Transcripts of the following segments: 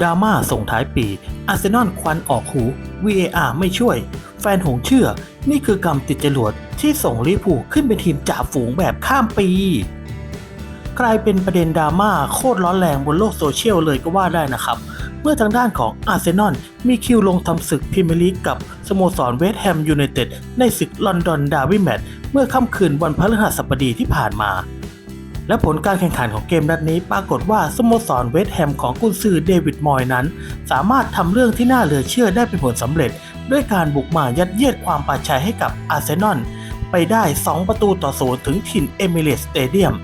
ดราม่าส่งท้ายปี อาร์เซนอลควันออกหู VAR ไม่ช่วย แฟนหงเชื่อ นี่คือกรรมติดจรวดที่ส่งลิเูขึ้นเป็นทีมจ่าฝูงแบบข้ามปี กลายเป็นประเด็นดราม่าโคตรร้อนแรงบนโลกโซเชียลเลยก็ว่าได้นะครับ เมื่อทางด้านของอาร์เซนอลมีคิวลงทำศึกพรีเมียร์ลีกกับสโมสรเวสต์แฮมยูไนเต็ดในศึกลอนดอนดาร์บี้แมตช์เมื่อค่ำคืนวันพฤหัสบดีที่ผ่านมา และผลการแข่งขันของเกมนัดนี้ปรากฏว่าสโมสรเวสต์แฮมของกุนซือเดวิดมอยนั้น สามารถทำเรื่องที่น่าเหลือเชื่อได้เป็นผลสำเร็จ ด้วยการบุกมายัดเยียดความป่าชัยให้กับอาร์เซนอลไปได้ 2 ประตูต่อศูนย์ถึงถิ่นเอมิเรตสเตเดียม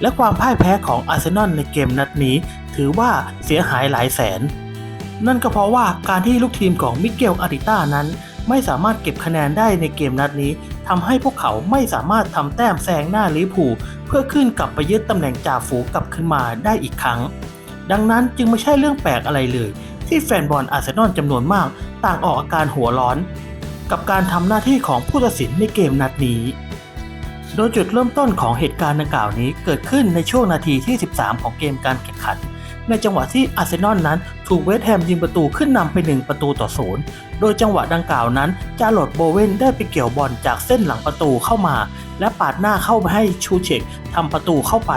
และความพ่ายแพ้ของอาร์เซนอลในเกมนัดนี้ ถือว่าเสียหายหลายแสน นั่นก็เพราะว่าการที่ลูกทีมของมิเกลอาริต้านั้น ไม่สามารถเก็บคะแนนได้ในเกมนัดนี้ทำให้พวกเขาไม่สามารถทำแต้มแซงหน้าลิเวอร์พูลเพื่อขึ้นกลับไปยึดตำแหน่งจ่าฝูงกลับขึ้นมาได้อีกครั้ง ดังนั้นจึงไม่ใช่เรื่องแปลกอะไรเลย ที่แฟนบอลอาร์เซนอลจำนวนมาก ต่างออกอาการหัวร้อน กับการทำหน้าที่ของผู้ตัดสินในเกมนัดนี้ โดยจุดเริ่มต้นของเหตุการณ์ดังกล่าวนี้เกิดขึ้นในช่วงนาทีที่ 13 ของเกมการแข่งขัน ในจังหวะที่อาร์เซนอลนั้นถูกเวสต์แฮมยิงประตูขึ้นนำไป 1 ประตูต่อศูนย์โดยจังหวะดังกล่าวนั้นจาร์ลอตโบเวนได้ไปเกี่ยวบอลจากเส้นหลังประตูเข้ามา และปาดหน้าเข้าไปให้ชูเชกทำประตูเข้าไป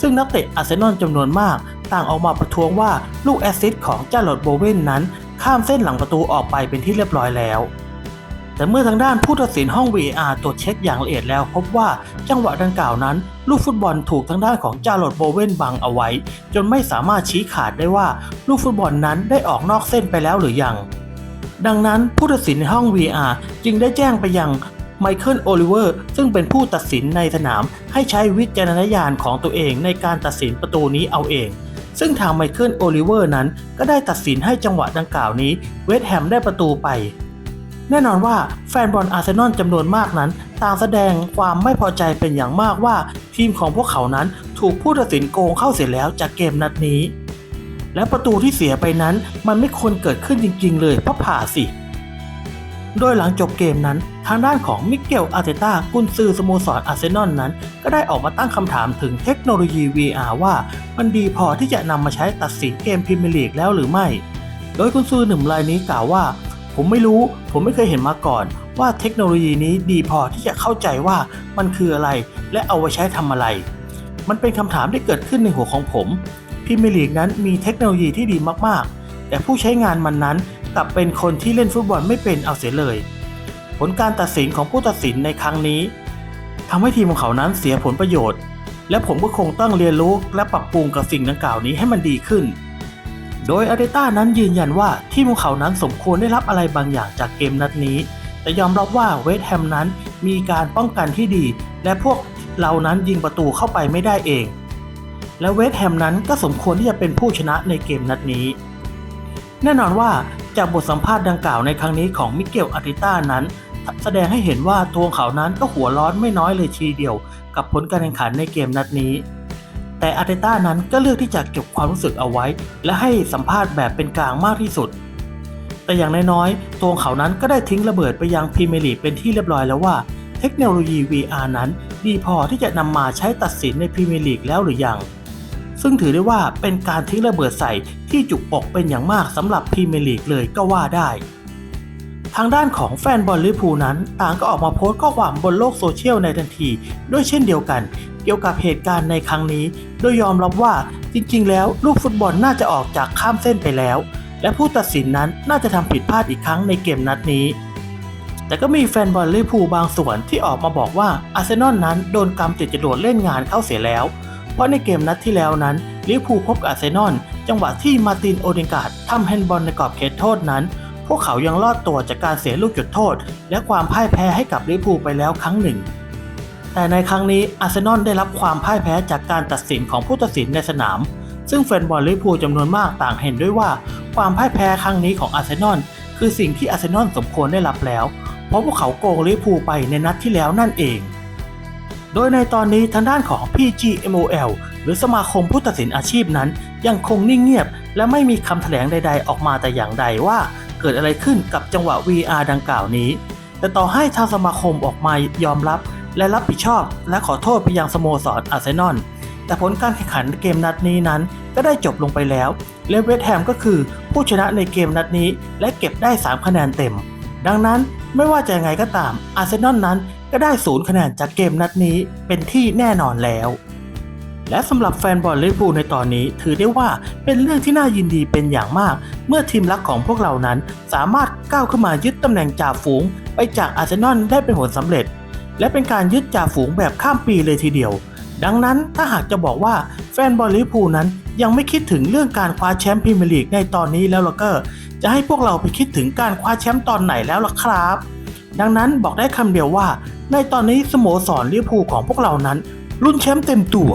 ซึ่งนักเตะอาร์เซนอลจำนวนมาก ต่างออกมาประท้วงว่าลูกแอสซิสต์ของจาร์ลอตโบเวนนั้น ข้ามเส้นหลังประตูออกไปเป็นที่เรียบร้อยแล้ว แต่เมื่อทางด้านผู้ตัดสินห้อง VAR ตรวจเช็คอย่างละเอียดแล้วพบว่าจังหวะดังกล่าวนั้น ลูกฟุตบอลถูกทางด้านของจาร์ลอตโบเวนบังเอาไว้ จนไม่สามารถชี้ขาดได้ว่าลูกฟุตบอลนั้นได้ออกนอกเส้นไปแล้วหรือยัง ดังนั้นผู้ตัดสินในห้อง VR จึงได้แจ้งไปยังไมเคิลโอลิเวอร์ซึ่งเป็นผู้ตัดสินในสนาม ให้ใช้วิจารณญาณของตัวเองในการตัดสินประตูนี้เอาเองซึ่งทางไมเคิลโอลิเวอร์นั้นก็ได้ตัดสินให้จังหวะดังกล่าวนี้ เวสต์แฮมได้ประตูไป แน่นอนว่าแฟนบอลอาร์เซนอลจำนวนมากนั้น ต่างแสดงความไม่พอใจเป็นอย่างมากว่าทีมของพวกเขานั้นถูกผู้ตัดสินโกงเข้าเสียแล้วจากเกมนัดนี้ และประตูที่เสียไปนั้นมันไม่ควรเกิดขึ้นจริง ๆ เลยเพราะผ่าสิ โดยหลังจบเกมนั้น ทางด้านของมิเกลอาร์เตต้ากุนซือสโมสรอาร์เซนอลนั้น ก็ได้ออกมาตั้งคำถามถึงเทคโนโลยี VR ว่า มันดีพอที่จะนำมาใช้ตัดสินเกมพรีเมียร์ลีกแล้วหรือไม่โดยกุนซือหนุ่มรายนี้กล่าวว่า ผมไม่รู้ ผมไม่เคยเห็นมาก่อน ว่าเทคโนโลยีนี้ดีพอที่จะเข้าใจว่ามันคืออะไร และเอาไว้ใช้ทำอะไร มันเป็นคำถามที่เกิดขึ้นในหัวของผมพรีเมียร์ลีกนั้นมีเทคโนโลยีที่ดีมากๆ แต่ผู้ใช้งานมันนั้นกลับเป็นคนที่เล่นฟุตบอลไม่เป็นเอาเสียเลย ผลการตัดสินของผู้ตัดสินในครั้งนี้ทำให้ทีมของเขานั้นเสียผลประโยชน์ และผมก็คงต้องเรียนรู้และปรับปรุงกับสิ่งดังกล่าวนี้ให้มันดีขึ้น โดยอาร์เตต้านั้นยืนยันว่าทีมของเขานั้นสมควรได้รับอะไรบางอย่างจากเกมนัดนี้ แต่ยอมรับว่าเวสต์แฮมนั้นมีการป้องกันที่ดี และพวกเรานั้นยิงประตูเข้าไปไม่ได้เอง และเวสต์แฮมนั้นก็สมควรที่จะเป็นผู้ชนะในเกมนัดนี้ แน่นอนว่าจากบทสัมภาษณ์ดังกล่าวในครั้งนี้ของมิเกลอาร์เตต้านั้น แสดงให้เห็นว่าตัวเขานั้นก็หัวร้อนไม่น้อยเลยทีเดียว กับผลการแข่งขันในเกมนัดนี้ แต่อาร์เตต้านั้นก็เลือกที่จะเก็บความรู้สึกเอาไว้ และให้สัมภาษณ์แบบเป็นกลางมากที่สุด แต่อย่างน้อยๆตัวเขานั้นก็ได้ทิ้งระเบิดไปยังพรีเมียร์ลีกเป็นที่เรียบร้อยแล้วว่า เทคโนโลยี VR นั้น ดีพอที่จะนำมาใช้ตัดสินในพรีเมียร์ลีกแล้วหรือยัง ซึ่งถือได้ว่าเป็นการทิ้งระเบิดใส่ที่จุกอกเป็นอย่างมากสำหรับพรีเมียร์ลีกเลยก็ว่าได้ทางด้านของแฟนบอลลิเวอร์พูลนั้น ต่างก็ออกมาโพสต์ข้อความบนโลกโซเชียลในทันที ด้วยเช่นเดียวกัน เกี่ยวกับเหตุการณ์ในครั้งนี้ โดยยอมรับว่าจริงๆ แล้วลูกฟุตบอลน่าจะออกจากข้ามเส้นไปแล้ว และผู้ตัดสินนั้นน่าจะทำผิดพลาดอีกครั้งในเกมนัดนี้ แต่ก็มีแฟนบอลลิเวอร์พูลบางส่วนที่ออกมาบอกว่าอาร์เซนอลนั้นโดนกำติดจรวดเล่นงานเข้าเสียแล้ว เพราะในเกมนัดที่แล้วนั้นลิเวอร์พูลพบอาร์เซนอลจังหวะที่มาตินโอเดนการ์ดทำแฮนด์บอลในกรอบเขตโทษนั้นพวกเขายังรอดตัวจากการเสียลูกจุดโทษ และความพ่ายแพ้ให้กับลิเวอร์พูลไปแล้วครั้งหนึ่ง แต่ในครั้งนี้อาร์เซนอลได้รับความพ่ายแพ้จากการตัดสินของผู้ตัดสินในสนาม ซึ่งแฟนบอลลิเวอร์พูลจำนวนมากต่างเห็นด้วยว่า ความพ่ายแพ้ครั้งนี้ของอาร์เซนอลคือสิ่งที่อาร์เซนอลสมควรได้รับแล้ว เพราะพวกเขาโกงลิเวอร์พูลไปในนัดที่แล้วนั่นเอง โดยในตอนนี้ทางด้านของ PGMOL หรือสมาคมผู้ตัดสินอาชีพนั้น ยังคงนิ่งเงียบ และไม่มีคำแถลงใด ๆ ออกมาแต่อย่างใดว่าเกิดอะไรขึ้นกับจังหวะ VR ดังกล่าวนี้ แต่ต่อให้ทางสมาคมออกมายอมรับ และรับผิดชอบและขอโทษไปยังสโมสรอาร์เซนอล แต่ผลการแข่งขันเกมนัดนี้นั้นก็ได้จบลงไปแล้ว และเวสต์แฮมก็คือผู้ชนะในเกมนัดนี้ และเก็บได้ 3 คะแนนเต็ม ดังนั้นไม่ว่าจะยังไงก็ตามอาร์เซนอลนั้นก็ได้ศูนย์คะแนนจากเกมนัดนี้เป็นที่แน่นอนแล้ว และสำหรับแฟนบอลลิเวอร์พูลในตอนนี้ ถือได้ว่าเป็นเรื่องที่น่ายินดีเป็นอย่างมาก เมื่อทีมรักของพวกเรานั้นสามารถก้าวขึ้นมายึดตำแหน่งจ่าฝูง ไปจากอาร์เซนอลได้เป็นผลสำเร็จ และเป็นการยึดจ่าฝูงแบบข้ามปีเลยทีเดียว ดังนั้นถ้าหากจะบอกว่าแฟนบอลลิพูนั้นยังไม่คิดถึงเรื่องการคว้าแชมป์พรีเมียร์ลีกในตอนนี้แล้วล่ะก็ จะให้พวกเราไปคิดถึงการคว้าแชมป์ตอนไหนแล้วล่ะครับ ดังนั้นบอกได้คำเดียวว่า ในตอนนี้สโมสรลิพูของพวกเรานั้นลุ้นแชมป์เต็มตัว